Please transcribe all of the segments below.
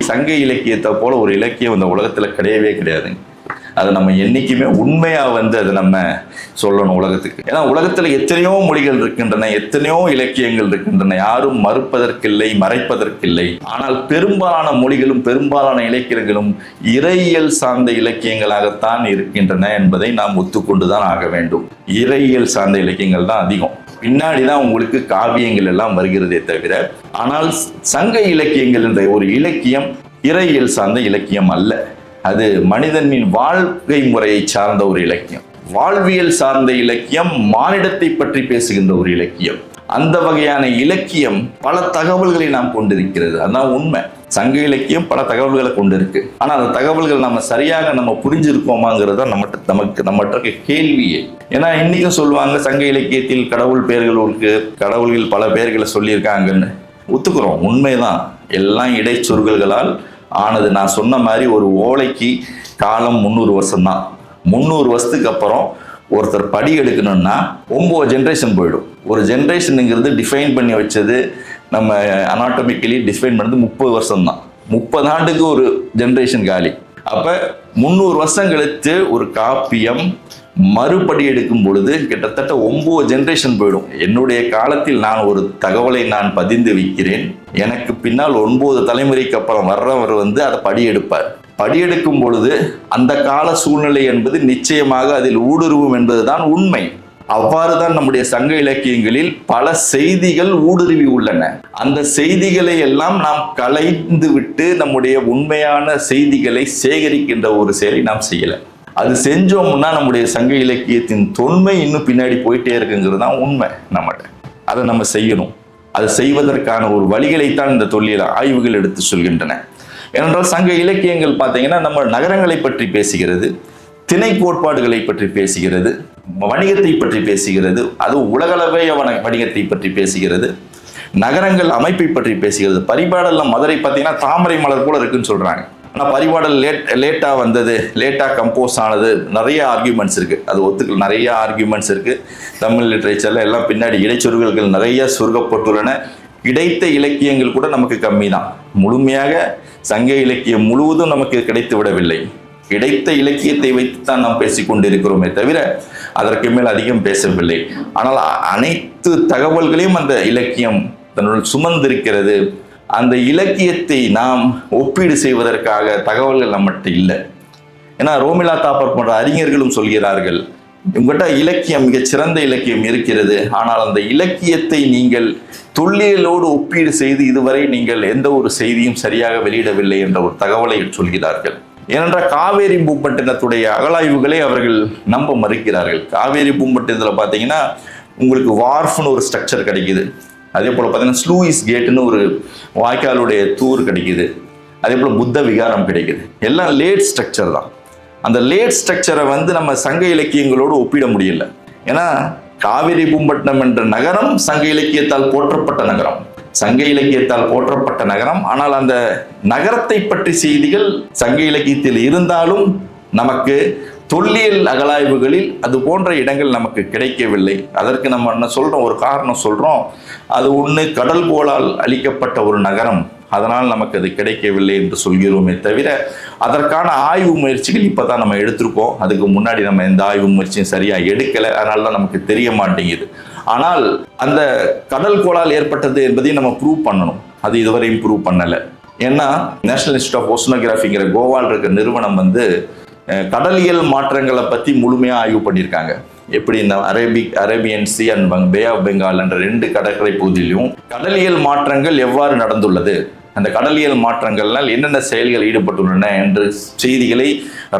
சங்க இலக்கியத்தை போல ஒரு இலக்கியம் இந்த உலகத்தில் கிடையவே கிடையாதுங்க அது நம்ம என்னைக்குமே உண்மையா வந்து அதை நம்ம சொல்லணும் உலகத்துக்கு. ஏன்னா உலகத்துல எத்தனையோ மொழிகள் இருக்கின்றன எத்தனையோ இலக்கியங்கள் இருக்கின்றன யாரும் மறுப்பதற்கில்லை மறைப்பதற்கில்லை. ஆனால் பெரும்பாலான மொழிகளும் பெரும்பாலான இலக்கியங்களும் இறையியல் சார்ந்த இலக்கியங்களாகத்தான் இருக்கின்றன என்பதை நாம் ஒத்துக்கொண்டுதான் ஆக வேண்டும். இறையியல் சார்ந்த இலக்கியங்கள் தான் அதிகம். பின்னாடி தான் உங்களுக்கு காவியங்கள் எல்லாம் வருகிறதே தவிர ஆனால் சங்க இலக்கியங்கள் என்ற ஒரு இலக்கியம் இறையியல் சார்ந்த இலக்கியம் அல்ல. அது மனிதனின் வாழ்க்கை முறையை சார்ந்த ஒரு இலக்கியம். வாழ்வியல் சார்ந்த இலக்கியம் மானிடத்தை பற்றி பேசுகின்ற ஒரு இலக்கியம். அந்த வகையான இலக்கியம் பல தகவல்களை நாம் கொண்டிருக்கிறது. அதான் உண்மை. சங்க இலக்கியம் பல தகவல்களை கொண்டிருக்கு. ஆனால் அந்த தகவல்கள் நம்ம சரியாக நம்ம புரிஞ்சிருக்கோமாங்கிறது தான் நம்ம நமக்கு நம்மகிட்ட கேள்வியே. ஏன்னா இன்னைக்கும் சொல்லுவாங்க சங்க இலக்கியத்தில் கடவுள் பெயர்கள் இருக்கு கடவுள்கள் பல பெயர்களை சொல்லியிருக்காங்கன்னு. ஒத்துக்கிறோம். உண்மைதான். எல்லாம் இடைச்சொற்களால் ஆனது. நான் சொன்ன மாதிரி ஒரு ஓலைக்கு காலம் முந்நூறு வருஷம்தான். முந்நூறு வருஷத்துக்கு அப்புறம் ஒருத்தர் படி எடுக்கணும்னா ஒம்பது ஜென்ரேஷன் போயிடும். ஒரு ஜென்ரேஷனுங்கிறது டிஃபைன் பண்ணி வச்சது நம்ம அனாட்டமிக்கலி டிஃபைன் பண்ணது முப்பது வருஷம் தான் முப்பது ஆண்டுக்கு ஒரு ஜென்ரேஷன் காலி. அப்போ முந்நூறு வருஷம் கழித்து ஒரு காப்பியம் மறுபடி எடுக்கும் பொழுது கிட்டத்தட்ட ஒன்பது ஜென்ரேஷன் போயிடும். என்னுடைய காலத்தில் நான் ஒரு தகவலை நான் பதிந்து வைக்கிறேன். எனக்கு பின்னால் ஒன்பது தலைமுறைக்கு அப்புறம் வர்றவர் வந்து அதை படி எடுப்பார் படியெடுக்கும் பொழுது அந்த கால சூழ்நிலை என்பது நிச்சயமாக அதில் ஊடுருவும் என்பதுதான் உண்மை. அவ்வாறு தான் நம்முடைய சங்க இலக்கியங்களில் பல செய்திகள் ஊடுருவி உள்ளன. அந்த செய்திகளை எல்லாம் நாம் கலைந்து விட்டு நம்முடைய உண்மையான செய்திகளை சேகரிக்கின்ற ஒரு செயலை நாம் செய்யலை. அது செஞ்சோம்னா நம்முடைய சங்க இலக்கியத்தின் தொன்மை இன்னும் பின்னாடி போயிட்டே இருக்குங்கிறது தான் உண்மை நம்மகிட்ட அதை நம்ம செய்யணும். அது செய்வதற்கான ஒரு வழிகளைத்தான் இந்த தொல்லியல் ஆய்வுகள் எடுத்து சொல்கின்றன. ஏனென்றால் சங்க இலக்கியங்கள் பார்த்தீங்கன்னா நம்ம நகரங்களை பற்றி பேசுகிறது திணை கோட்பாடுகளை பற்றி பேசுகிறது வணிகத்தை பற்றி பேசுகிறது அது உலகளவைய வணிகத்தை பற்றி பேசுகிறது நகரங்கள் அமைப்பை பற்றி பேசுகிறது பரிபாடல்ல மதுரை பார்த்தீங்கன்னா தாமரை மலர் போல இருக்குன்னு சொல்றாங்க. ஆனால் பரிபாடல் லேட் லேட்டாக வந்தது லேட்டாக கம்போஸ் ஆனது நிறைய ஆர்கியூமெண்ட்ஸ் இருக்குது அது ஒத்துக்கள் நிறைய ஆர்கியூமெண்ட்ஸ் இருக்குது தமிழ் லிட்ரேச்சரில் எல்லாம் பின்னாடி இடைச்சொருகல்கள் நிறைய சுருக்கப்பட்டுள்ளன கிடைத்த இலக்கியங்கள் கூட நமக்கு கம்மி தான் முழுமையாக சங்க இலக்கியம் முழுவதும் நமக்கு கிடைத்து விடவில்லை. கிடைத்த இலக்கியத்தை வைத்துத்தான் நாம் பேசிக்கொண்டிருக்கிறோமே தவிர அதற்கு மேல் அதிகம் பேசவில்லை. ஆனால் அனைத்து தகவல்களையும் அந்த இலக்கியம் தன்னுள் சுமந்திருக்கிறது. அந்த இலக்கியத்தை நாம் ஒப்பீடு செய்வதற்காக தகவல்கள் நம்மகிட்ட இல்லை. ஏன்னா ரோமிலா தாப்பர் போன்ற அறிஞர்களும் சொல்கிறார்கள் உங்கள்கிட்ட இலக்கியம் மிக சிறந்த இலக்கியம் இருக்கிறது. ஆனால் அந்த இலக்கியத்தை நீங்கள் தொல்லியலோடு ஒப்பீடு செய்து இதுவரை நீங்கள் எந்த ஒரு செய்தியும் சரியாக வெளியிடவில்லை என்ற ஒரு தகவலை சொல்கிறார்கள். ஏனென்றால் காவேரி பூம்பட்டினத்துடைய அகலாய்வுகளை அவர்கள் நம்ப மறுக்கிறார்கள். காவேரி பூம்பட்டினத்தில் பார்த்தீங்கன்னா உங்களுக்கு வார்ஃப்னு ஒரு ஸ்ட்ரக்சர் கிடைக்குது. அதே போல் பார்த்தீங்கன்னா ஸ்லூயிஸ் கேட்டுன்னு ஒரு வாய்க்காலுடைய தூர் கிடைக்குது. அதே போல் புத்த விகாரம் கிடைக்குது. எல்லாம் லேட் ஸ்ட்ரக்சர் தான். அந்த லேட் ஸ்ட்ரக்சரை வந்து நம்ம சங்க இலக்கியங்களோடு ஒப்பிட முடியல. ஏன்னா காவிரி பூம்பட்டினம் என்ற நகரம் சங்க இலக்கியத்தால் போற்றப்பட்ட நகரம். சங்க இலக்கியத்தால் போற்றப்பட்ட நகரம். ஆனால் அந்த நகரத்தை பற்றி செய்திகள் சங்க இலக்கியத்தில் இருந்தாலும் நமக்கு தொல்லியல் அகலாய்வுகளில் அது போன்ற இடங்கள் நமக்கு கிடைக்கவில்லை. அதற்கு நம்ம என்ன சொல்கிறோம் ஒரு காரணம் சொல்கிறோம் அது ஒன்று கடல் கோளால் அளிக்கப்பட்ட ஒரு நகரம். அதனால் நமக்கு அது கிடைக்கவில்லை என்று சொல்கிறோமே தவிர அதற்கான ஆய்வு முயற்சிகள் இப்போ தான் நம்ம எடுத்திருக்கோம். அதுக்கு முன்னாடி நம்ம எந்த ஆய்வு முயற்சியும் சரியாக எடுக்கலை. அதனால தான் நமக்கு தெரிய மாட்டேங்குது. ஆனால் அந்த கடல் கோளால் ஏற்பட்டது என்பதையும் நம்ம ப்ரூவ் பண்ணணும். அது இதுவரையும் ப்ரூவ் பண்ணலை. ஏன்னா நேஷனல் இன்ஸ்டியூட் ஆஃப் ஓசனோகிராஃபிங்கிற கோவால் இருக்க நிறுவனம் வந்து கடலியல் மாற்றங்களை பற்றி முழுமையாக ஆய்வு பண்ணியிருக்காங்க. எப்படி இந்த Arabic Arabian sea and bay of Bengal என்ற ரெண்டு கடற்கரை பகுதியிலும் கடலியல் மாற்றங்கள் எவ்வாறு நடந்துள்ளது? அந்த கடலியல் மாற்றங்கள்னால் என்னென்ன செயல்கள் ஈடுபட்டுள்ளன என்ற செய்திகளை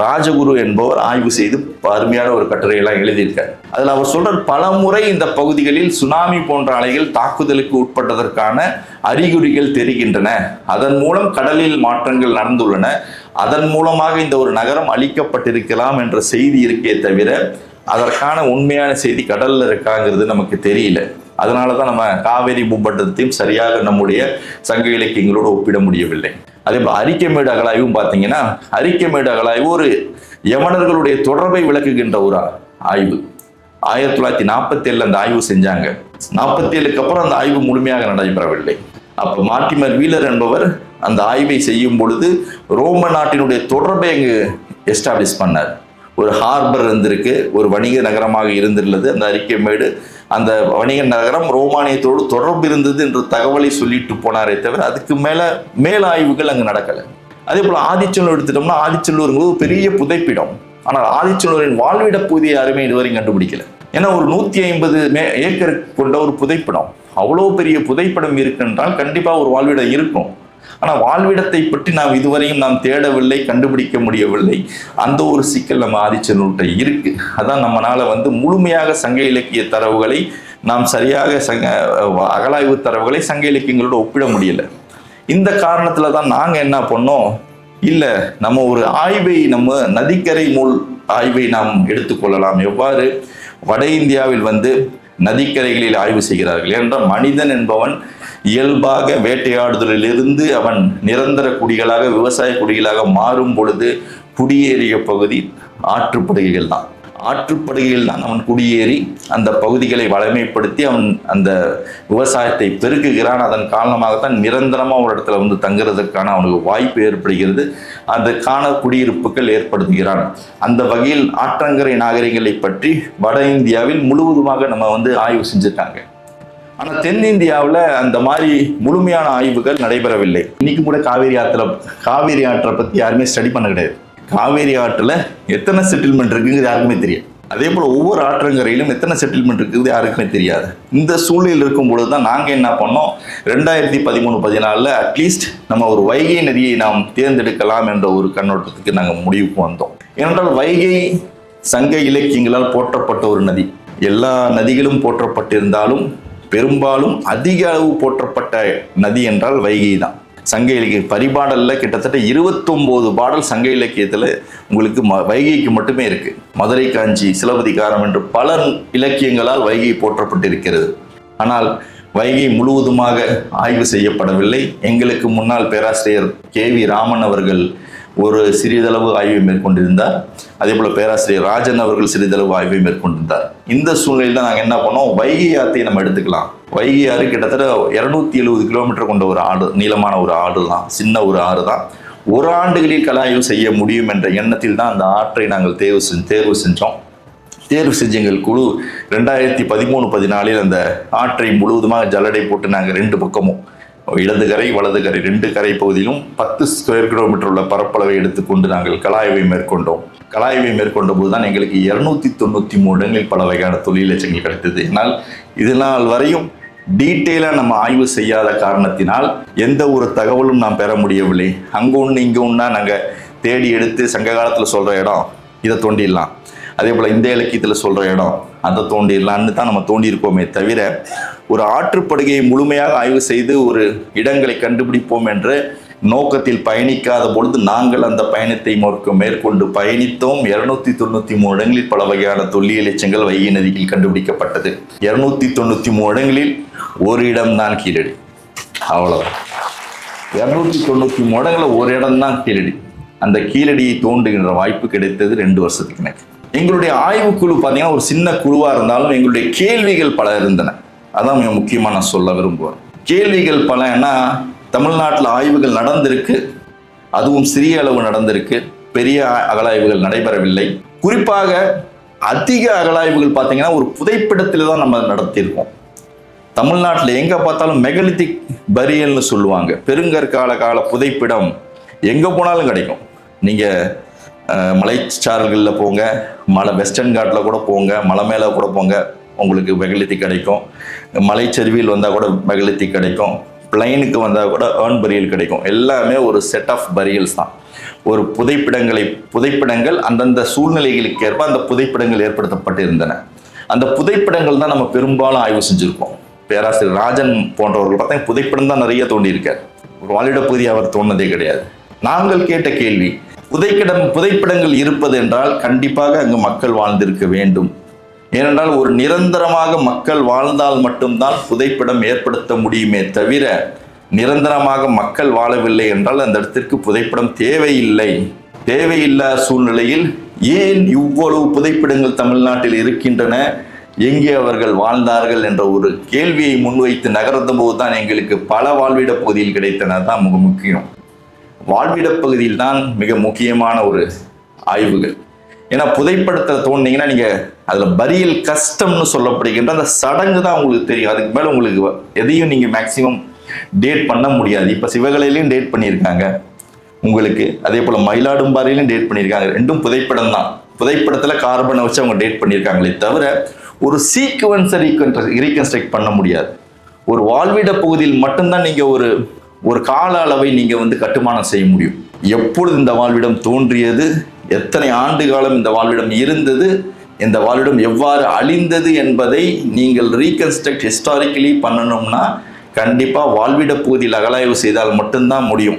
ராஜகுரு என்பவர் ஆய்வு செய்து அருமையான ஒரு கட்டுரையெல்லாம் எழுதியிருக்கார். அதில் அவர் சொல்றார் பல முறை இந்த பகுதிகளில் சுனாமி போன்ற அலைகள் தாக்குதலுக்கு உட்பட்டதற்கான அறிகுறிகள் தெரிகின்றன. அதன் மூலம் கடலில் மாற்றங்கள் நடந்துள்ளன. அதன் மூலமாக இந்த ஒரு நகரம் அழிக்கப்பட்டிருக்கலாம் என்ற செய்தி இருக்கே தவிர அதற்கான உண்மையான செய்தி கடலில் இருக்காங்கிறது நமக்கு தெரியல. அதனால தான் நம்ம காவேரி பூம்பட்டத்தையும் சரியாக நம்முடைய சங்க இலக்கியங்களோடு ஒப்பிட முடியவில்லை. அதே போல் அரிக்கமேடு அகலாய்வும் பார்த்தீங்கன்னா அரிக்கமேடு அகலாய்வு ஒரு யமனர்களுடைய தொடர்பை விளக்குகின்ற ஒரு ஆய்வு. ஆயிரத்தி தொள்ளாயிரத்தி நாற்பத்தி ஏழில் அந்த ஆய்வு செஞ்சாங்க. நாற்பத்தி ஏழுக்கு அப்புறம் அந்த ஆய்வு முழுமையாக நடைபெறவில்லை. அப்போ மாட்டிமர் வீலர் என்பவர் அந்த ஆய்வை செய்யும் பொழுது ரோம நாட்டினுடைய தொடர்பை அங்கு எஸ்டாப்ளிஷ் பண்ணார். ஒரு ஹார்பர் இருந்திருக்கு ஒரு வணிக நகரமாக இருந்துள்ளது. அந்த அறிக்கைமேடு அந்த வணிக நகரம் ரோமானியத்தோடு தொடர்பு இருந்தது என்ற தகவலை சொல்லிட்டு போனாரே தவிர அதுக்கு மேலே மேல் ஆய்வுகள் நடக்கலை. அதே போல் ஆதிச்சநல்லூர் எடுத்துட்டோம்னா ஆதிச்சநல்லூருங்கிறது ஒரு பெரிய புதைப்பிடம். ஆனால் ஆதிச்சநல்லூரின் வாழ்விட பகுதியை யாருமே இதுவரையும் கண்டுபிடிக்கல. ஏன்னா ஒரு நூற்றி ஐம்பது மே ஏக்கர் கொண்ட ஒரு புதைப்பிடம். அவ்வளோ பெரிய புதைப்படம் இருக்குன்றால் கண்டிப்பாக ஒரு வாழ்விடம் இருக்கும். ஆனால் வாழ்விடத்தை பற்றி நாம் இதுவரையும் நாம் தேடவில்லை கண்டுபிடிக்க முடியவில்லை. அந்த ஒரு சிக்கல் நம்ம ஆதிச்சனூட்டை இருக்கு. அதான் நம்மனால வந்து முழுமையாக சங்க இலக்கிய தரவுகளை நாம் சரியாக சங்க அகலாய்வு தரவுகளை சங்க இலக்கியங்களோட ஒப்பிட முடியல. இந்த காரணத்துல தான் நாங்கள் என்ன பண்ணோம்? இல்லை நம்ம ஒரு ஆய்வை நம்ம நதிக்கரை மூல் ஆய்வை நாம் எடுத்துக்கொள்ளலாம் எவ்வாறு? வட இந்தியாவில் வந்து நதிக்கரைகளில் ஆய்வு செய்கிறார்கள். என்றால் மனிதன் என்பவன் இயல்பாக வேட்டையாடுதலிலிருந்து அவன் நிரந்தர குடிகளாக விவசாய குடிகளாக மாறும் பொழுது குடியேறிய பகுதி ஆற்றுப்படுகைகள் தான். ஆற்றுப்படுகையில் தான். அவன் குடியேறி அந்த பகுதிகளை வளமைப்படுத்தி அவன் அந்த விவசாயத்தை பெருக்குகிறான். அதன் காரணமாகத்தான் நிரந்தரமாக ஒரு இடத்துல வந்து தங்குறதுக்கான அவனுக்கு வாய்ப்பு ஏற்படுகிறது. அதற்கான குடியிருப்புகள் ஏற்படுத்துகிறான். அந்த வகையில் ஆற்றங்கரை நாகரிகங்களை பற்றி வட இந்தியாவில் முழுவதுமாக நம்ம வந்து ஆய்வு செஞ்சுருக்காங்க. ஆனால் தென்னிந்தியாவில் அந்த மாதிரி முழுமையான ஆய்வுகள் நடைபெறவில்லை. இன்னைக்கு கூட காவேரி ஆற்றுல காவேரி ஆற்றை பற்றி யாருமே ஸ்டடி பண்ண கிடையாது. காவேரி ஆற்றில் எத்தனை செட்டில்மெண்ட் இருக்குங்கிறது யாருக்குமே தெரியும் அதே போல் ஒவ்வொரு ஆற்றங்கரையிலும் எத்தனை செட்டில்மெண்ட் இருக்குது யாருக்குமே தெரியாது. இந்த சூழ்நிலையில் இருக்கும் பொழுது தான் நாங்கள் என்ன பண்ணோம்? ரெண்டாயிரத்தி பதிமூணு பதினாலில் அட்லீஸ்ட் நம்ம ஒரு வைகை நதியை நாம் தேர்ந்தெடுக்கலாம் என்ற ஒரு கண்ணோட்டத்துக்கு நாங்கள் முடிவுக்கு வந்தோம். ஏனென்றால் வைகை சங்க இலக்கியங்களால் போற்றப்பட்ட ஒரு நதி. எல்லா நதிகளும் போற்றப்பட்டிருந்தாலும் பெரும்பாலும் அதிக அளவு போற்றப்பட்ட நதி என்றால் வைகை தான். சங்க இலக்கிய பரிபாடலில் கிட்டத்தட்ட இருபத்தொம்போது பாடல் சங்க இலக்கியத்தில் உங்களுக்கு ம வைகைக்கு மட்டுமே இருக்குது மதுரை காஞ்சி சிலப்பதிகாரம் என்று பல இலக்கியங்களால் வைகை போற்றப்பட்டிருக்கிறது. ஆனால் வைகை முழுவதுமாக ஆய்வு செய்யப்படவில்லை. எங்களுக்கு முன்னாள் பேராசிரியர் கே வி ராமன் அவர்கள் ஒரு சிறிதளவு ஆய்வை மேற்கொண்டிருந்தார். அதே போல பேராசிரியர் ராஜன் அவர்கள் சிறிதளவு ஆய்வை மேற்கொண்டிருந்தார். இந்த சூழ்நிலையில் தான் நாங்கள் என்ன பண்ணோம்? வைகை ஆற்றை நம்ம எடுத்துக்கலாம். வைகை ஆறு கிட்டத்தட்ட இரநூத்தி எழுபது கிலோமீட்டர் கொண்ட ஒரு ஆடு நீளமான ஒரு ஆடு தான் சின்ன ஒரு ஆறு தான் ஒரு ஆண்டுகளில் கலாய்வு செய்ய முடியும் என்ற எண்ணத்தில் தான் அந்த ஆற்றை நாங்கள் தேர்வு செஞ்சு தேர்வு செஞ்சோம். தேர்வு செஞ்ச எங்கள் குழு ரெண்டாயிரத்தி பதிமூணு பதினாலில் அந்த ஆற்றை முழுவதுமாக ஜல்லடை போட்டு நாங்கள் ரெண்டு பக்கமும் இடது கரை வலது கரை ரெண்டு கரை பகுதியிலும் பத்து ஸ்கொயர் கிலோமீட்டர் உள்ள பரப்பளவை எடுத்துக்கொண்டு நாங்கள் கலாய்வை மேற்கொண்டோம். கலாய்வை மேற்கொண்ட போது தான் எங்களுக்கு இரநூத்தி தொண்ணூற்றி மூணு இடங்களில் பல வகையான தொழில் லட்சங்கள் கிடைத்தது. ஆனால் இது நாள் வரையும் டீட்டெயிலாக நம்ம ஆய்வு செய்யாத காரணத்தினால் எந்த ஒரு தகவலும் நாம் பெற முடியவில்லை. அங்கே ஒன்று இங்கே ஒன்றா நாங்கள் தேடி எடுத்து சங்க காலத்தில் சொல்கிற இடம் இதை தோண்டிடலாம். அதே போல் இந்த இலக்கியத்தில் சொல்கிற இடம் அதை தோண்டிடலான்னு தான் நம்ம தோண்டியிருக்கோமே தவிர ஒரு ஆற்றுப்படுகையை முழுமையாக ஆய்வு செய்து ஒரு இடங்களை கண்டுபிடிப்போம் என்ற நோக்கத்தில் பயணிக்காத பொழுது நாங்கள் அந்த பயணத்தை மேற்கொண்டு பயணித்தோம். இருநூத்தி தொண்ணூத்தி மூணு இடங்களில் பல வகையான தொல்லியல் எச்சங்கள் வைகை நதியில் கண்டுபிடிக்கப்பட்டது. இருநூத்தி தொண்ணூத்தி மூணு இடங்களில் ஒரு இடம்தான் கீழடி. அவ்வளவுதான். இருநூத்தி தொண்ணூத்தி மூணு இடங்களில் ஒரு இடம்தான் கீழடி. அந்த கீழடியை தோண்டுகின்ற வாய்ப்பு கிடைத்தது ரெண்டு வருஷத்துக்கு எனக்கு எங்களுடைய ஆய்வுக்குழு பார்த்தீங்கன்னா ஒரு சின்ன குழுவாக இருந்தாலும் எங்களுடைய கேள்விகள் பல இருந்தன. அதான் மிக முக்கியமாக நான் சொல்ல விரும்புவேன் கேள்விகள் பல ஏன்னா தமிழ்நாட்டில் ஆய்வுகள் நடந்திருக்கு. அதுவும் சிறிய அளவு நடந்திருக்கு. பெரிய அகலாய்வுகள் நடைபெறவில்லை. குறிப்பாக அதிக அகலாய்வுகள் பார்த்தீங்கன்னா ஒரு புதைப்பிடத்தில் தான் நம்ம நடத்தியிருக்கோம். தமிழ்நாட்டில் எங்கே பார்த்தாலும் மெகலித்திக் பரியல்னு சொல்லுவாங்க. பெருங்கற்கால கால புதைப்பிடம் எங்கே போனாலும் கிடைக்கும். நீங்கள் மலைச்சாரல்களில் போங்க மலை வெஸ்டர்ன் காட்டில் கூட போங்க மலை மேலே கூட போங்க உங்களுக்கு மகிழ்த்தி கிடைக்கும். மலைச்சரிவில் வந்தால் கூட மெகலித்திக் கிடைக்கும். பிளைனுக்கு வந்தால் கூட ஏர்ன் பரியல் கிடைக்கும். எல்லாமே ஒரு செட் ஆஃப் பரியல்ஸ் தான். ஒரு புதைப்பிடங்களை புதைப்பிடங்கள் அந்தந்த சூழ்நிலைகளுக்கு ஏற்ப அந்த புதைப்பிடங்கள் ஏற்படுத்தப்பட்டிருந்தன. அந்த புதைப்பிடங்கள் தான் நம்ம பெரும்பாலும் ஆய்வு செஞ்சுருக்கோம். பேராசிரியர் ராஜன் போன்றவர்கள் பார்த்தா புதைப்படம் தான் நிறைய தோண்டியிருக்கார். ஒரு வாழிட பகுதி அவர் தோணுனதே கிடையாது. நாங்கள் கேட்ட கேள்வி புதைக்கிடம் புதைப்பிடங்கள் இருப்பது என்றால் கண்டிப்பாக அங்கு மக்கள் வாழ்ந்திருக்க வேண்டும். ஏனென்றால் ஒரு நிரந்தரமாக மக்கள் வாழ்ந்தால் மட்டும்தான் புதைப்பிடம் ஏற்படுத்த முடியுமே தவிர நிரந்தரமாக மக்கள் வாழவில்லை என்றால் அந்த இடத்திற்கு புதைப்படம் தேவையில்லை. தேவையில்லா சூழ்நிலையில் ஏன் இவ்வளவு புதைப்பிடங்கள் தமிழ்நாட்டில் இருக்கின்றன? எங்கே அவர்கள் வாழ்ந்தார்கள் என்ற ஒரு கேள்வியை முன்வைத்து நகர்ந்த போது தான் எங்களுக்கு பல வாழ்விட பகுதியில் கிடைத்தன. தான் மிக முக்கியம். வாழ்விட பகுதியில் தான் மிக முக்கியமான ஒரு ஆய்வுகள். ஏன்னா புதைப்படத்தை தோணுனீங்கன்னா நீங்கள் அதில் பரியல் கஷ்டம்னு சொல்லப்படுகின்ற அந்த சடங்கு தான் உங்களுக்கு தெரியும். அதுக்கு மேலே உங்களுக்கு எதையும் நீங்கள் மேக்சிமம் டேட் பண்ண முடியாது. இப்போ சிவகலையிலையும் டேட் பண்ணியிருக்காங்க. உங்களுக்கு அதே போல் மயிலாடும்பாறையிலும் டேட் பண்ணியிருக்காங்க. ரெண்டும் புதைப்படம் தான். புதைப்படத்தில் கார்பனை வச்சு அவங்க டேட் பண்ணியிருக்காங்களே தவிர ஒரு சீக்குவன்ஸை ரீகன்ஸ்ட்ரக்ட் பண்ண முடியாது. ஒரு வாழ்விட பகுதியில் மட்டும்தான் நீங்கள் ஒரு ஒரு கால அளவை நீங்கள் வந்து கட்டுமானம் செய்ய முடியும். எப்பொழுது இந்த வாழ்விடம் தோன்றியது? எத்தனை ஆண்டு காலம் இந்த வாழ்விடம் இருந்தது? இந்த வாழ்விடம் எவ்வாறு அழிந்தது என்பதை நீங்கள் ரீகன்ஸ்ட்ரக்ட் ஹிஸ்டாரிக்கலி பண்ணணும்னா கண்டிப்பாக வாழ்விட பகுதியில் அகலாய்வு செய்தால் மட்டும்தான் முடியும்.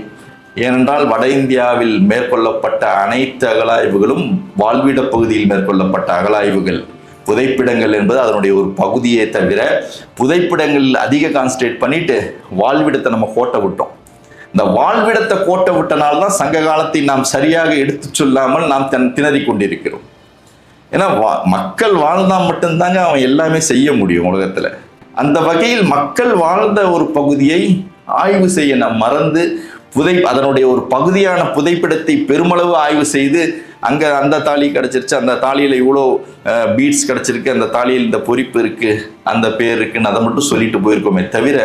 ஏனென்றால் வட இந்தியாவில் மேற்கொள்ளப்பட்ட அனைத்து அகலாய்வுகளும் வாழ்விட பகுதியில் மேற்கொள்ளப்பட்ட அகலாய்வுகள். புதைப்பிடங்கள் என்பது அதனுடைய ஒரு பகுதியே தவிர புதைப்பிடங்கள் அதிக கான்சன்ட்ரேட் பண்ணிட்டு வாழ்விடத்தை நம்ம கோட்டை விட்டோம். இந்த வாழ்விடத்தை கோட்டை விட்டனால்தான் தான் சங்க காலத்தை நாம் சரியாக எடுத்து சொல்லாமல் நாம் தன் திணறி கொண்டிருக்கிறோம். ஏன்னா வா- மக்கள் வாழ்ந்தால் மட்டும்தாங்க அவன் எல்லாமே செய்ய முடியும் உலகத்தில். அந்த வகையில் மக்கள் வாழ்ந்த ஒரு பகுதியை ஆய்வு செய்ய நாம் மறந்து புதை அதனுடைய ஒரு பகுதியான புதைப்பிடத்தை பெருமளவு ஆய்வு செய்து அங்கே அந்த தாலி கிடச்சிருச்சு அந்த தாலியில் இவ்வளோ பீட்ஸ் கிடச்சிருக்கு அந்த தாலியில் இந்த பொறிப்பு இருக்குது அந்த பேர் இருக்குன்னு அதை மட்டும் சொல்லிட்டு போயிருக்கோமே தவிர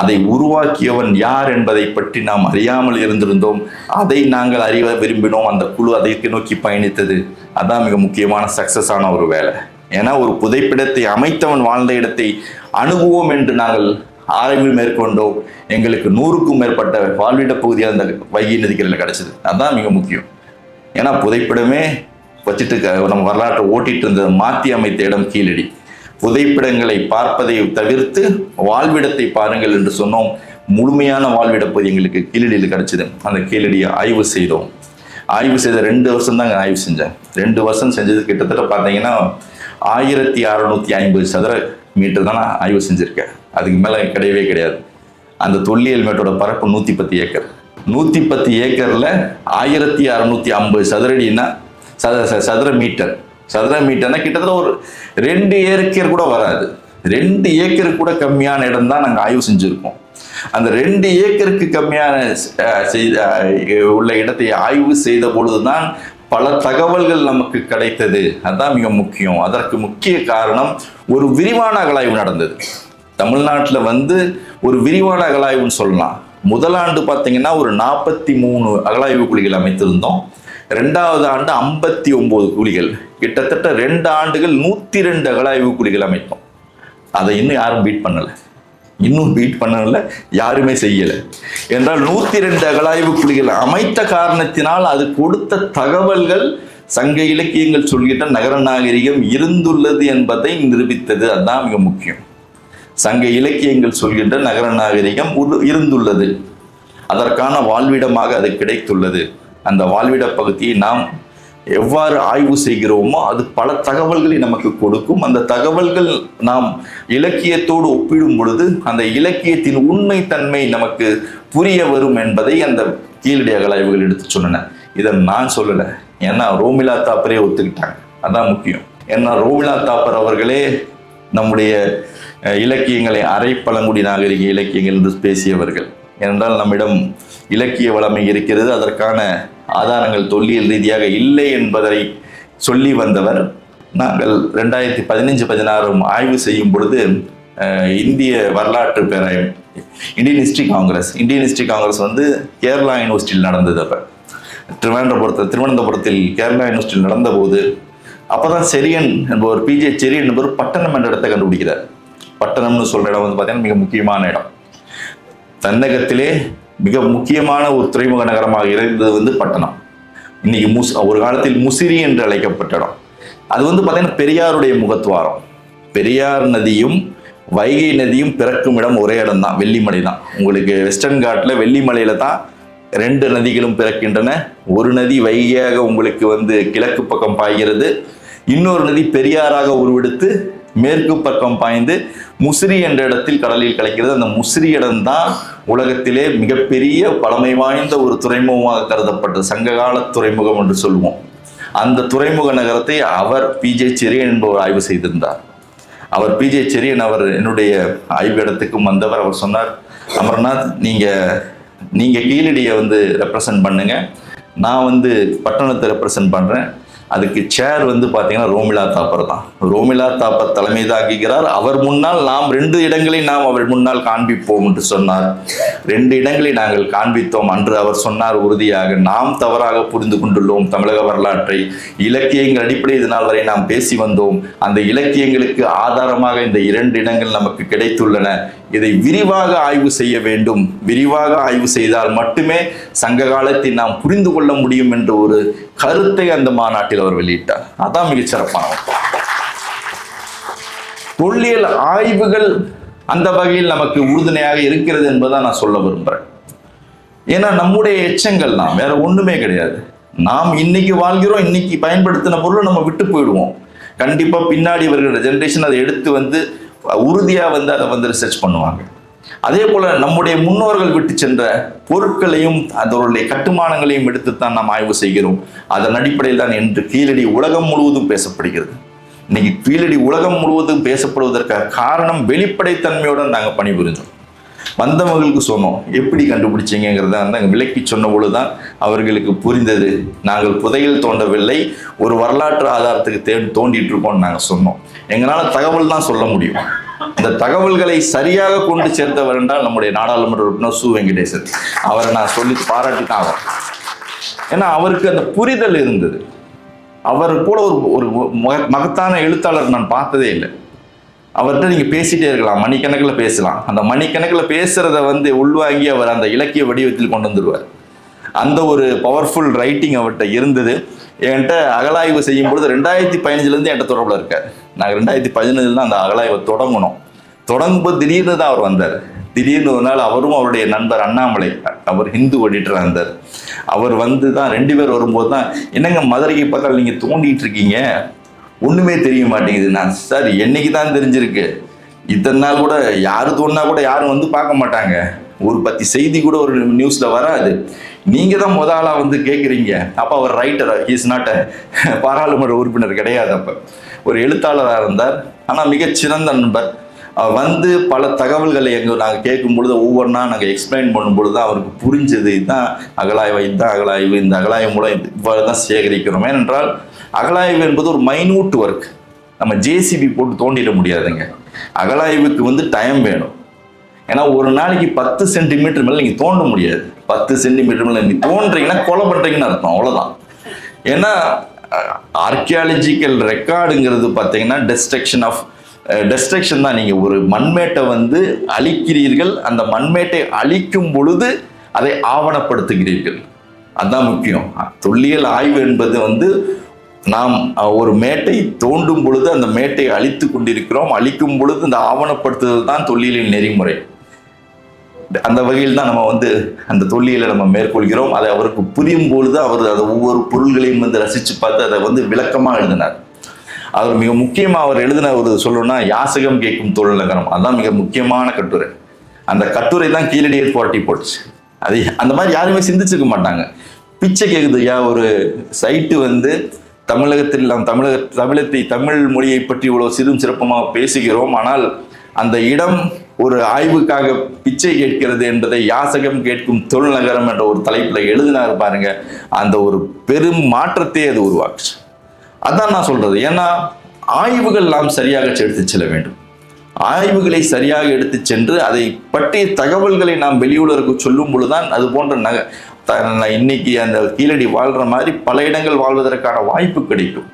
அதை உருவாக்கியவன் யார் என்பதை பற்றி நாம் அறியாமல் இருந்திருந்தோம். அதை நாங்கள் அறிய விரும்பினோம். அந்த குழு அதை நோக்கி பயணித்தது. அதான் மிக முக்கியமான சக்சஸ் ஆன ஒரு வேலை. ஏன்னா ஒரு புதைப்பிடத்தை அமைத்தவன் வாழ்ந்த இடத்தை அணுகுவோம் என்று நாங்கள் ஆய்வு மேற்கொண்டோம். எங்களுக்கு நூறுக்கும் மேற்பட்ட வாழ்விட பகுதியாக அந்த வைகை நதிக்கரையில் கிடைச்சது. அதுதான் மிக முக்கியம். ஏன்னா புதைப்பிடமே வச்சுட்டு நம்ம வரலாற்றை ஓட்டிட்டு இருந்தது மாற்றி அமைத்த இடம் கீழடி. புதைப்பிடங்களை பார்ப்பதை தவிர்த்து வாழ்விடத்தை பாருங்கள் என்று சொன்னோம். முழுமையான வாழ்விட எங்களுக்கு கீழடியில் கிடச்சிது. அந்த கீழடியை ஆய்வு செய்தோம். ஆய்வு செய்த ரெண்டு வருஷம் தாங்க ஆய்வு செஞ்சேன். ரெண்டு வருஷம் செஞ்சது கிட்டத்தட்ட பார்த்தீங்கன்னா ஆயிரத்தி அறநூத்தி ஐம்பது சதுர மீட்டர் தான் நான் ஆய்வு செஞ்சுருக்கேன். அதுக்கு மேலே கிடையவே கிடையாது. அந்த தொல்லியல் மேட்டோட பரப்பு நூற்றி பத்து ஏக்கர். நூற்றி பத்து ஏக்கரில் ஆயிரத்தி அறநூற்றி ஐம்பது சதுரடின்னா சத ச- சதுர மீட்டர். சதுர மீட்டர்னா கிட்டத்தட்ட ஒரு ரெண்டு ஏக்கர் கூட வராது. ரெண்டு ஏக்கர் கூட கம்மியான இடம் தான் நாங்கள் ஆய்வு செஞ்சுருக்கோம். அந்த ரெண்டு ஏக்கருக்கு கம்மியான செய்த உள்ள இடத்தை ஆய்வு செய்த பொழுதுதான் பல தகவல்கள் நமக்கு கிடைத்தது. அதுதான் மிக முக்கியம். அதற்கு முக்கிய காரணம் ஒரு விரிவான அகலாய்வு நடந்தது. தமிழ்நாட்டில் வந்து ஒரு விரிவான அகலாய்வுன்னு சொல்லலாம். முதலாண்டு பார்த்தீங்கன்னா ஒரு நாற்பத்தி மூணு அகலாய்வு குழிகள் அமைத்திருந்தோம். ரெண்டாவது ஆண்டு ஐம்பத்தி ஒம்பது குழிகள். கிட்டத்தட்ட ரெண்டு ஆண்டுகள் நூற்றி ரெண்டு அகலாய்வு குழிகள் அமைத்தோம். அதை இன்னும் யாரும் பீட் பண்ணலை. இன்னும் பீட் பண்ணல. யாருமே செய்யலை. என்றால் நூற்றி ரெண்டு அகலாய்வு குழிகள் அமைத்த காரணத்தினால் அது கொடுத்த தகவல்கள் சங்க இலக்கியங்கள் சொல்கின்ற நகர நாகரிகம் இருந்துள்ளது என்பதை நிரூபித்தது. அதுதான் மிக முக்கியம். சங்க இலக்கியங்கள் சொல்கின்ற நகர நாகரிகம் உரு- இருந்துள்ளது. அதற்கான வாழ்விடமாக அது கிடைத்துள்ளது. அந்த வாழ்விட பகுதியை நாம் எவ்வாறு ஆய்வு செய்கிறோமோ அது பல தகவல்களை நமக்கு கொடுக்கும். அந்த தகவல்கள் நாம் இலக்கியத்தோடு ஒப்பிடும் பொழுது அந்த இலக்கியத்தின் உண்மை தன்மை நமக்கு புரிய வரும் என்பதை அந்த கீழடி அகலாய்வுகள் எடுத்து சொன்னன. இதை நான் சொல்லலை. ஏன்னா ரோமிலா தாப்பரே ஒத்துக்கிட்டாங்க. அதான் முக்கியம். ஏன்னா ரோமிலா தாப்பர் அவர்களே நம்முடைய இலக்கியங்களை அரை பழங்குடி நாகரிக இலக்கியங்கள் என்று பேசியவர்கள். ஏனென்றால் நம்மிடம் இலக்கிய வளமை இருக்கிறது அதற்கான ஆதாரங்கள் தொல்லியல் ரீதியாக இல்லை என்பதை சொல்லி வந்தவர். நாங்கள் ரெண்டாயிரத்தி பதினஞ்சு பதினாறும் ஆய்வு செய்யும் பொழுது இந்திய வரலாற்று பேராயம் Indian history congress Indian history congress வந்து கேரளா யூனிவர்சிட்டியில் நடந்தது அப்போ. திருவனந்தபுரத்தில் திருவனந்தபுரத்தில் கேரளா யூனிவர்சிட்டியில் நடந்தபோது அப்பதான் செரியன் என்பவர் பிஜே செரியன் என்பவர் பட்டணம் என்ற இடத்தை கண்டுபிடிக்கிறார். பட்டணம்னு சொல்ற இடம் வந்து பார்த்தீங்கன்னா மிக முக்கியமான இடம். தன்னகத்திலே மிக முக்கியமான ஒரு துறைமுக நகரமாக இருந்தது வந்து பட்டணம். இன்னைக்கு முஸ் ஒரு காலத்தில் முசிறி என்று அழைக்கப்பட்ட இடம். அது வந்து பார்த்தீங்கன்னா பெரியாருடைய முகத்துவாரம் பெரியார் நதியும் வைகை நதியும் பிறக்கும் இடம் ஒரே இடம் தான் வெள்ளிமலை தான் உங்களுக்கு வெஸ்டர்ன் காட்டில் வெள்ளிமலையில தான் ரெண்டு நதிகளும் பிறக்கின்றன. ஒரு நதி வைகையாக உங்களுக்கு வந்து கிழக்கு பக்கம் பாய்கிறது. இன்னொரு நதி பெரியாராக உருவெடுத்து மேற்கு பக்கம் பாய்ந்து முசிறி என்ற இடத்தில் கடலில் கலக்கிறது. அந்த முசிறி இடம்தான் உலகத்திலே மிகப்பெரிய பழமை வாய்ந்த ஒரு துறைமுகமாக கருதப்பட்டது. சங்ககால துறைமுகம் என்று சொல்லுவோம். அந்த துறைமுக நகரத்தை அவர் பிஜே செரியன் என்பவர் ஆய்வு செய்திருந்தார். அவர் பிஜே செரியன் அவர் என்னுடைய ஆய்வு இடத்துக்கும் வந்தவர். அவர் சொன்னார் அமர்நாத் நீங்க நீங்க கீழடியை வந்து ரெப்ரசன்ட் பண்ணுங்க. நான் வந்து பட்டணத்தை ரெப்ரசன்ட் பண்றேன். அதுக்கு சேர் வந்து பார்த்தீங்கன்னா ரோமிலா தாப்பர் தான். ரோமிலா தாப்பர் தலைமை தாக்குகிறார் அவர் முன்னால் நாம் ரெண்டு இடங்களை நாம் அவர் முன்னால் காண்பிப்போம் என்று சொன்னார். ரெண்டு இடங்களை நாங்கள் காண்பித்தோம் அன்று அவர் சொன்னார் உறுதியாக நாம் தவறாக புரிந்து கொண்டுள்ளோம் தமிழக வரலாற்றை. இலக்கியங்கள் அடிப்படை இதனால் வரை நாம் பேசி வந்தோம். அந்த இலக்கியங்களுக்கு ஆதாரமாக இந்த இரண்டு இடங்கள் நமக்கு கிடைத்துள்ளன. இதை விரிவாக ஆய்வு செய்ய வேண்டும். விரிவாக ஆய்வு செய்தால் மட்டுமே சங்க காலத்தை நாம் புரிந்து கொள்ள முடியும் என்ற ஒரு கருத்தை அந்த மாநாட்டில் அவர் வெளியிட்டார். அதான் மிகச் சிறப்பானது தொல்லியல் ஆய்வுகள் அந்த வகையில் நமக்கு உறுதுணையாக இருக்கிறது என்பதை நான் சொல்ல விரும்புகிறேன் ஏன்னா நம்முடைய எச்சங்கள் தான் வேற ஒண்ணுமே கிடையாது. நாம் இன்னைக்கு வாழ்கிறோம் இன்னைக்கு பயன்படுத்தின பொருளை நம்ம விட்டு போயிடுவோம். கண்டிப்பா பின்னாடி வருகிற ஜென்ரேஷன் அதை எடுத்து வந்து உறுதியாக வந்து அதை வந்து ரிசர்ச் பண்ணுவாங்க. அதே போல் நம்முடைய முன்னோர்கள் விட்டு சென்ற பொருட்களையும் அதனுடைய கட்டுமானங்களையும் எடுத்துத்தான் நாம் ஆய்வு செய்கிறோம். அதன் அடிப்படையில் தான் இன்று கீழடி உலகம் முழுவதும் பேசப்படுகிறது. இன்னைக்கு கீழடி உலகம் முழுவதும் பேசப்படுவதற்கான காரணம் வெளிப்படைத்தன்மையுடன் நாங்கள் பணிபுரிஞ்சோம் வந்தவங்களுக்கு சொன்னோம். எப்படி கண்டுபிடிச்சிங்கிறத வந்து அங்கே விளக்கி சொன்ன பொழுதுதான் அவர்களுக்கு புரிந்தது. நாங்கள் புதையல் தோண்டவில்லை ஒரு வரலாற்று ஆதாரத்துக்கு தே தோண்டிட்டு இருக்கோம்னு நாங்கள் சொன்னோம். எங்களால் தகவல் தான் சொல்ல முடியும். இந்த தகவல்களை சரியாக கொண்டு சேர்த்தவர் என்றால் நம்முடைய நாடாளுமன்ற உறுப்பினர் சு. வெங்கடேசன். அவரை நான் சொல்லி பாராட்டி தான் ஆகும் ஏன்னா அவருக்கு அந்த புரிதல் இருந்தது. அவர் போல ஒரு ஒரு மகத்தான எழுத்தாளர் நான் பார்த்ததே இல்லை. அவர்கிட்ட நீங்கள் பேசிட்டே இருக்கலாம். மணிக்கணக்கில் பேசலாம். அந்த மணிக்கணக்கில் பேசுகிறத வந்து உள்வாங்கி அவர் அந்த இலக்கிய வடிவத்தில் கொண்டு வந்துடுவார் அந்த ஒரு பவர்ஃபுல் ரைட்டிங் அவர்கிட்ட இருந்தது. என்கிட்ட அகலாய்வு செய்யும் பொழுது ரெண்டாயிரத்தி பதினஞ்சுலேருந்து என்கிட்ட தொடர்பில் இருக்கார். நாங்கள் ரெண்டாயிரத்தி பதினஞ்சில் தான் அந்த அகலாய்வை தொடங்கணும். தொடங்கும்போது திடீர்னு தான் அவர் வந்தார். திடீர்னு ஒரு நாள் அவரும் அவருடைய நண்பர் அண்ணாமலை அவர் ஹிந்து ஓடிட்டு இருந்தார். அவர் வந்து தான் ரெண்டு பேர் வரும்போது தான் என்னங்க மதுரைக்கு பக்கம் நீங்கள் தோண்டிகிட்டு இருக்கீங்க? ஒன்றுமே தெரிய மாட்டேங்குது. நான் சார் என்னைக்கு தான் தெரிஞ்சிருக்கு? இத்தனை நாள் கூட யாரு தோணுனா கூட யாரும் வந்து பார்க்க மாட்டாங்க. ஒரு பத்தி செய்தி கூட ஒரு நியூஸில் வராது. நீங்கள் தான் முத ஆளாக வந்து கேட்குறீங்க அப்போ அவர் ரைட்டர் இஸ் நாட் பாராளுமன்ற உறுப்பினர் கிடையாது அப்போ. ஒரு எழுத்தாளராக இருந்தார். ஆனால் மிகச்சிறந்த நண்பர். அவர் வந்து பல தகவல்களை எங்கள் நாங்கள் கேட்கும் பொழுது ஒவ்வொன்றா நாங்கள் எக்ஸ்பிளைன் பண்ணும் பொழுது தான் அவருக்கு புரிஞ்சது. இதுதான் அகலாய்வு இதுதான் அகலாய்வு இந்த அகலாய்வு மூலம் இது- இவ்வாறு தான் சேகரிக்கிறோம். ஏனென்றால் அகலாய்வு என்பது ஒரு மைனூட் ஒர்க் நம்ம ஜேசிபி போட்டு தோண்டிட முடியாதுங்க. அகலாய்வுக்கு வந்து டைம் வேணும். ஏன்னா ஒரு நாளைக்கு பத்து சென்டிமீட்டர் மேலே நீங்கள் தோண்ட முடியாது. பத்து சென்டிமீட்டர் மேலே நீங்கள் தோன்றீங்கன்னா கொலை பண்ணுறீங்கன்னு அர்த்தம் அவ்வளோதான் ஏன்னா ஆர்கியாலஜிக்கல் ரெக்கார்டுங்கிறது பார்த்தீங்கன்னா டெஸ்ட்ரக்ஷன் ஆஃப் டெஸ்ட்ரக்ஷன் தான். நீங்கள் ஒரு மண்மேட்டை வந்து அழிக்கிறீர்கள். அந்த மண்மேட்டை அழிக்கும் பொழுது அதை ஆவணப்படுத்துகிறீர்கள். அதுதான் முக்கியம். தொல்லியல் ஆய்வு என்பது வந்து நாம் ஒரு மேட்டை தோண்டும் பொழுது அந்த மேட்டை அழித்து கொண்டிருக்கிறோம். அழிக்கும் பொழுது இந்த ஆவணப்படுத்துதல் தான் தொல்லியலின் நெறிமுறை. அந்த வகையில் தான் நம்ம வந்து அந்த தொல்லியலை நம்ம மேற்கொள்கிறோம். அதை அவருக்கு புரியும் பொழுது அவர் அதை ஒவ்வொரு பொருள்களையும் வந்து ரசித்து பார்த்து அதை வந்து விளக்கமாக எழுதினார். அவர் மிக முக்கியமாக அவர் எழுதின ஒரு சொல்லணும்னா யாசகம் கேட்கும் தொழில் நகரம். அதுதான் மிக முக்கியமான கட்டுரை. அந்த கட்டுரை தான் கீழடியே போட்டி போட்டுச்சு அது அந்த மாதிரி யாருமே சிந்திச்சுக்க மாட்டாங்க. பிச்சை கேட்குது ஐயா ஒரு சைட்டு வந்து தமிழகத்தில் நாம் தமிழக தமிழத்தை தமிழ் மொழியை பற்றி இவ்வளோ சிறும் சிறப்பமாக பேசுகிறோம். ஆனால் அந்த இடம் ஒரு ஆய்வுக்காக பிச்சை கேட்கிறது என்பதை யாசகம் கேட்கும் தொழில்நகரம் என்ற ஒரு தலைப்பில் எழுதினார் பாருங்க. அந்த ஒரு பெரும் மாற்றத்தை அது உருவாக்குச்சு. அதான் நான் சொல்றது. ஏன்னா ஆய்வுகள் நாம் சரியாக எடுத்து செல்ல வேண்டும். ஆய்வுகளை சரியாக எடுத்து சென்று அதை பற்றிய தகவல்களை நாம் வெளியுலருக்கு சொல்லும் பொழுதுதான் அது போன்ற நக இன்னைக்கு அந்த கீழடி வாழ்கிற மாதிரி பல இடங்கள் வாழ்வதற்கான வாய்ப்பு கிடைக்கும்.